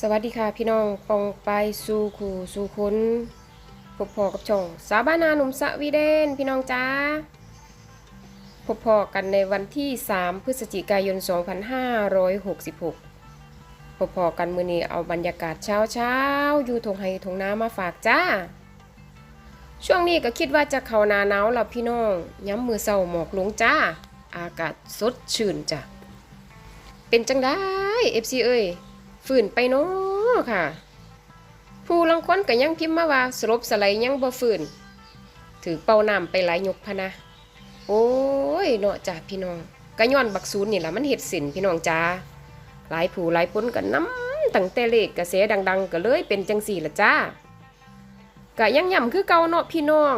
สวัสดีค่ะพี่น้องปองไปสู่ขู่สู่ค้นพบพอกับช่องสาบานาหนุ่มสวีเดนพี่น้องจ้าพบพอกันในวันที่ 3 พฤศจิกายน 2566 พบพอกันมือนี้เอาบรรยากาศเช้าเช้าอยู่ทงไฮทงน้ำมาฝากจ้า ช่วงนี้ก็คิดว่าจะเข้านาหนาวแล้วพี่น้องย้ำมือเศร้าหมอกลงจ้า อากาศสดชื่นจ้ะเป็นจังได้ FC เอ้ย ฝืนไปเนาะค่ะ ผู้ลังคนก็ยังพิมพ์มาว่าสลบสไลยังบ่ฝืน ถือเป่าน้ำไปหลายยกพะนะ โอ้ยเนาะจ้าพี่น้องก็ย้อนบักซูนนี่ล่ะมันเฮ็ดสินพี่น้องจ้าหลายผู้หลายพ้นกันน้ำตั้งแต่เลขกระแสดัง ๆ ก็เลยเป็นจังสี่ละจ้าก็ยังย่ำคือเก่าเนาะพี่น้อง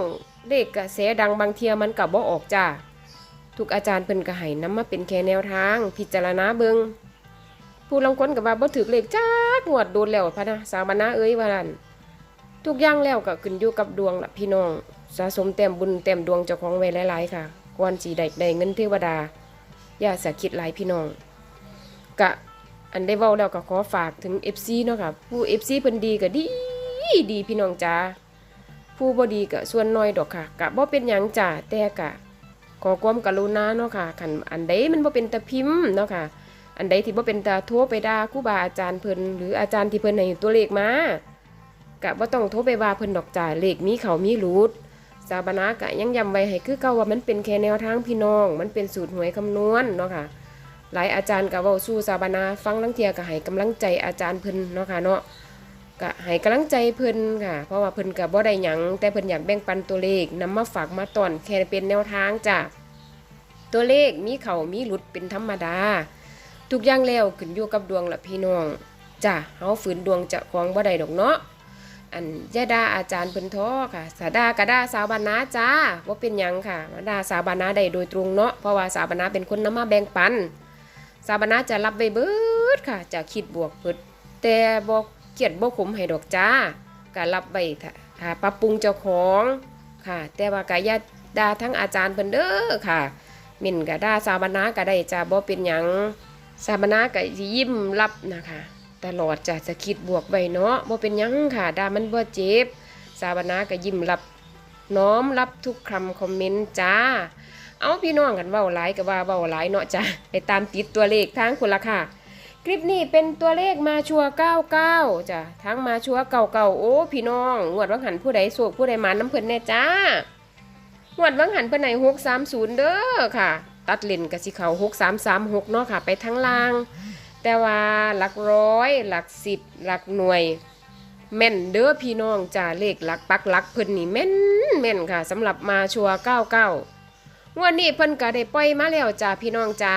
เลขกระแสดังบางเทียมันก็บ่ออกจ้าทุกอาจารย์เพิ่นก็ให้น้ำมาเป็นแค่แนวทาง พิจารณาเบิง ผู้ลางคนก็ว่าบ่ถึกเลขจักงวดโดนแล้วพะนะสาบานาเอ้ยว่านั่นทุกอย่างแล้วก็ขึ้นอยู่กับดวงล่ะพี่น้อง สะสมแต้มบุญแต้มดวงเจ้าของไว้หลายๆค่ะก่อนสิได้ได้เงินเทวดา อย่าสะคิดหลายพี่น้องกะอันได้เว้าแล้วก็ขอฝากถึง FC เนาะค่ะผู้ FC เพิ่นดีก็ดีดีพี่น้องจ้าผู้บ่ดีก็ส่วนน้อยดอกค่ะกะบ่เป็นหยังจ้าแต่กะขอความกรุณาเนาะค่ะคันอันใดมันบ่เป็นตะพิมพ์เนาะค่ะ อันใดที่บ่เป็นตาโทรไปด่าครูบาอาจารย์เพิ่นหรืออาจารย์ที่เพิ่นให้ตัวเลขมากะบ่ต้องโทรไปว่าเพิ่นดอกจ่าเลขมีเขามีรูดสาบนากะยังย้ำไว้ให้คือเก่าว่ามันเป็นแค่แนวทางพี่น้อง มันเป็นสูตรหวยคำนวณเนาะค่ะหลายอาจารย์ก็เว้าสู้สาบนาฟังลังเทียก็ให้กำลังใจอาจารย์เพิ่นเนาะค่ะเนาะก็ให้กำลังใจเพิ่นค่ะ เพราะว่าเพิ่นก็บ่ได้หยังแต่เพิ่นอยากแบ่งปันตัวเลขนำมาฝากมาตอนแค่เป็นแนวทางจ้ะตัวเลขมีเขามีหลุดเป็นธรรมดา ทุกอย่างแล้วขึ้นอยู่กับดวงละพี่น้องจ้ะเฮาฝืนดวงจะของบ่ได้ดอกเนาะอันยาดาอาจารย์เพิ่นท้อค่ะ สาดากะดาสาวบานาจ้าบ่เป็นยังค่ะมาดาสาวบานาได้โดยตรงเนาะเพราะว่าสาวบานาเป็นคนน้ำมาแบ่งปัน สาวบานาจะรับไว้เบิดค่ะ จะคิดบวกเบิดแต่บ่เกลียดบ่ขมให้ดอกจ้าก็รับไว้ถ้าถ้าปรับปรุงเจ้าของค่ะ แต่ว่าก็อย่าดาทั้งอาจารย์เพิ่นเด้อค่ะมิ่นก็ด่าสาวบานาก็ได้จ้าบ่เป็นยัง สามนาก็สิยิ้มรับนะคะตลอดจะจะคิดบวกไว้เนาะบ่เป็นยังค่ะดามันบ่เจ็บ สามนาก็ยิ้มรับน้อมรับทุกคำคอมเมนต์จ้า เอาพี่น้องกันเว้าหลายก็ว่าเว้าหลายเนาะจ้าไปตามติดตัวเลขทางคุณละค่ะ คลิปนี้เป็นตัวเลขมาชัว99จ้ะทั้งมาชัวเก่าๆโอ้ พี่น้องงวดวังหันผู้ใดโศกผู้ใดมาน้ำเพิ่นแน่จ้างวดวังหันเพิ่นไหน630เด้อค่ะ ตัดเลนกับสิเขาหกสามสามหกเนาะค่ะ ไปทั้งล่าง แต่ว่าหลักร้อย หลักสิบ หลักหน่วย แม่นเด้อพี่น้องจ้าเลขหลักปักหลักเพิ่นนี่แม่นแม่นค่ะสำหรับมาชัวเก้าเก้าวดนี้เพิ่นก็ได้ปล่อยมาแล้วจ้าพี่น้องจ้า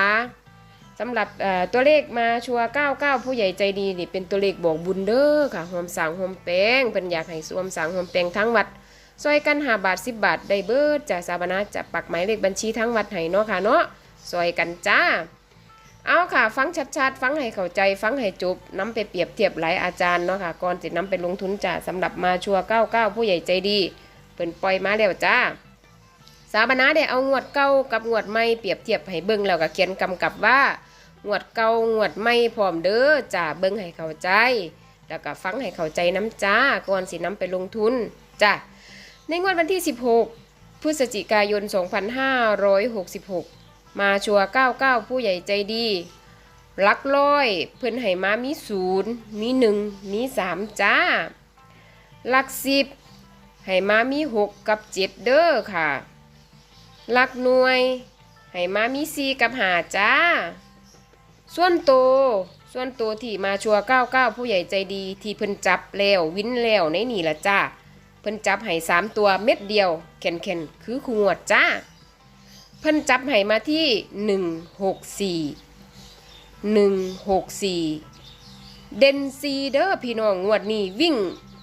สำหรับตัวเลขมาชัวเก้าเก้าผู้ใหญ่ใจดีนี่เป็นตัวเลขบอกบุญเด้อค่ะหอมสางหอมแปงเพิ่นอยากให้สวมสางหอมแปงทั้งวัด ซอยกันหาบาทสิบบาทได้เบิดจาสาบนาจะปักหมายเลขบัญชีทั้งวัดให้เนาะค่ะเนาะซอยกันจ้า เอาค่ะ ฟังชัดๆ ฟังให้เข้าใจ ฟังให้จบนำไปเปรียบเทียบหลายอาจารย์เนาะค่ะ ก่อนจะนำไปลงทุนจ้าสำหรับมาชัวร์99ผู้ใหญ่ใจดีเพิ่นปล่อยมาแล้วจ้า สาบนาได้เอางวดเก่ากับงวดใหม่เปรียบเทียบให้เบิ่งแล้วก็เขียนกำกับว่างวดเก่างวดใหม่พร้อมเด้อจ้าเบิ่งให้เข้าใจ แล้วก็ฟังให้เข้าใจน้ำจ้าก่อนสินำไปลงทุนจ้า ในงวดวันที่ 16 พฤศจิกายน 2566 มาชัว99 ผู้ใหญ่ใจดีลักร้อย เพิ่นให้มามีศูนย์มีหนึ่งมีสามจ้าหลักสิบให้มามีหกกับเจ็ดเด้อค่ะหลักหน่วยให้มามีสี่กับหาจ้า ส่วนโตวส่วนโตวที่มาชัว99ผู้ใหญ่ใจดีที่เพิ่นจับแล้ว วินแล้วในนี่ละจ้า พิ่นจับให้สามตัวเม็ดเดียวแข็นแข็นคือขวดจ้า เพิ่นจับให้มาที่หนึ่งหกสี่หนึ่งหกสี่เดนซีเด้อพี่น้องงวดนี้วิ่ง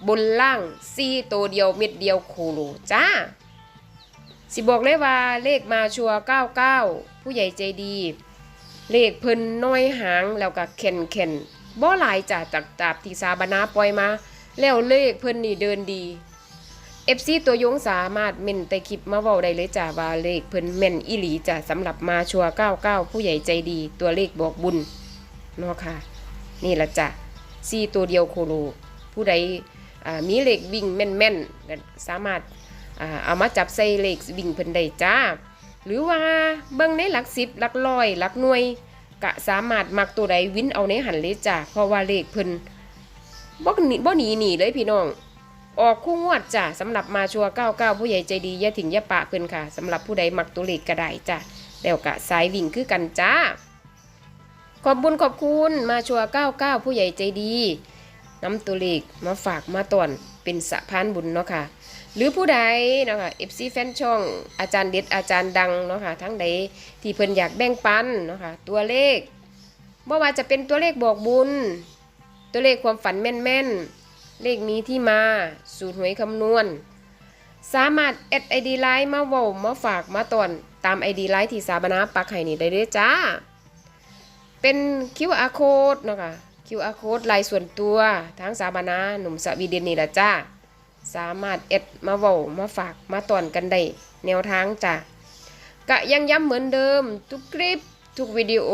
บนล่างซีตัวเดียวเม็ดเดียวโคโลจ้า สิบอกเลยว่าเลขมาชัวร์99ผู้ใหญ่ใจดี เลขเพิ่นน้อยหางแล้วก็แข็นแข็นบ่หลายจ้าจากตาบที่ซาบนาปล่อยมา แล้วเลขเพิ่นนี่เดินดี เอฟซีตัวยงสามารถเม่นแต่คลิปมาเว้าได้เลยจ้าว่าเลขเพิ่นแม่นอีหลีจ้ะสำหรับมาชัวร์99ผู้ใหญ่ใจดีตัวเลขบอกบุญเนาะค่ะ นี่ละจ้ะซีตัวเดียวโคโล ผู้ใดอ่ามีเลขวิ่งแม่นๆก็สามารถอ่าเอามาจับใส่เลขวิ่งเพิ่นได้จ้า หรือว่าเบิ่งในหลักสิบหลักร้อยหลักหน่วยก็สามารถมักตัวใดวินเอาในหันเลยจ้าเพราะว่าเลขเพิ่นบ่หนีบ่หนีหนีเลยพี่น้อง ออกคู่งวดจ้ะสำหรับมาชัวร์99 ผู้ใหญ่ใจดีย่าถึงย่าปะเพิ่นค่ะสำหรับผู้ใดมักตัวเลขก็ได้จ้ะแล้วก็สายวิ่งคือกันจ้า ขอบบุญขอบคุณมาชัวร์99 ผู้ใหญ่ใจดีน้ำตัวเลขมาฝากมาตอนเป็นสะพานบุญเนาะค่ะ หรือผู้ใดเนาะค่ะ FC แฟนช่องอาจารย์เด็ดอาจารย์ดังเนาะค่ะทั้งใดที่เพิ่นอยากแบ่งปันเนาะค่ะตัวเลขบ่ว่าจะเป็นตัวเลขบอกบุญ ตัวเลขความฝันแม่นๆ เลขมีที่มา สูตรหวยคำนวณ สามารถแอดไอดีไลน์มาเว้ามาฝากมาตอนตามไอดีไลน์ที่สาบนาปักให้นี่ได้เลยจ้า เป็น QR code เนาะค่ะ QR code ลายส่วนตัวทั้งสาบนาหนุ่มสวีเดนนี่แหละจ้า สามารถแอดมาเว้ามาฝากมาตอนกันได้แนวทางจ้ะกะยังย้ำเหมือนเดิมทุกคลิปทุกวิดีโอ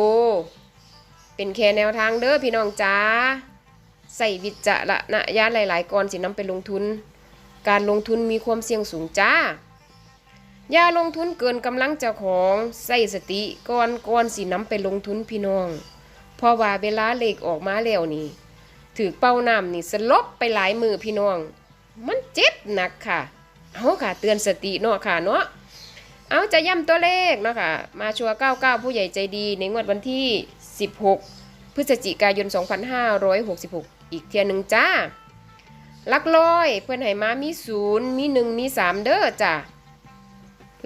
เป็นแค่แนวทางเด้อพี่น้องจ้า ใส่วิจารณญาณหลายๆก่อนสินำไปลงทุน การลงทุนมีความเสี่ยงสูงจ้า อย่าลงทุนเกินกำลังเจ้าของใส่สติก่อนก่อนสินำไปลงทุนพี่น้อง เพราะว่าเวลาเลขออกมาแล้วนี่ถือเป้าน้ำนี่สลบไปหลายมือพี่น้อง มันเจ็บหนักค่ะเอาค่ะเตือนสติเนาะค่ะเนาะเอาจะย้ำตัวเลขเนาะค่ะมาชัวร์99 ผู้ใหญ่ใจดีในงวดวันที่ 16 พฤศจิกายน 2566 อีกเทียหนึ่งจ้าหลักร้อยเพื่อนให้มามีศูนย์มีหนึ่งมีสามเด้อจ้า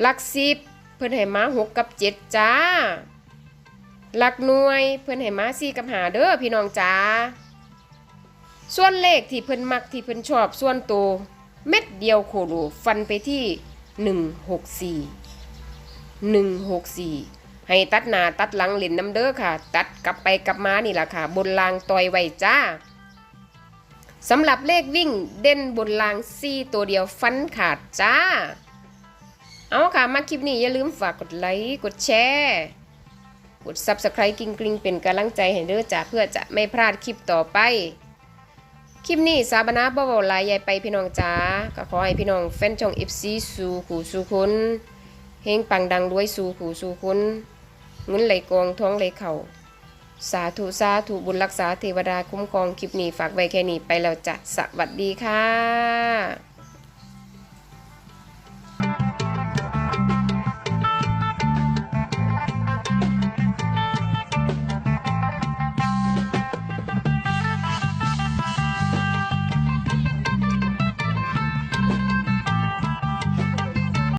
หลักสิบเพื่อนให้มาหกกับเจ็ดจ้าหลักหน่วยเพื่อนให้มาสี่กับหาเด้อพี่น้องจ้าส่วนเลขที่เพิ่นมักที่เพิ่นชอบส่วนตัวเม็ดเดียวโคโลฟันไปที่164 164ให้ตัดหนาตัดหลังเล่นน้ำเด้อค่ะ ตัดกลับไปกลับมานี่แหละค่ะ บนรางต่อยไว้จ้า สำหรับเลขวิ่งเด่นบนรางซี่ตัวเดียวฟันขาดจ้า เอาค่ะ มาคลิปนี้อย่าลืมฝากกดไลค์ กดแชร์ กด Subscribe กิ้งกริงเป็นกำลังใจให้เด้อจ้าเพื่อจะไม่พลาดคลิปต่อไป คลิปนี้สาบนาบ่เว้าหลายใหญ่ไปพี่น้องจ้า ก็ขอให้พี่น้องแฟนช่อง FC สู่ขู่สู่คนเฮงปังดังรวยสู่ขู่สู่คนเงินไหลกองท้องไหลเข่า สาธุสาธุบุญรักษาเทวดาคุ้มครองคลิปนี้ฝากไว้แค่นี้ไปแล้วจ้ะสวัสดีค่ะ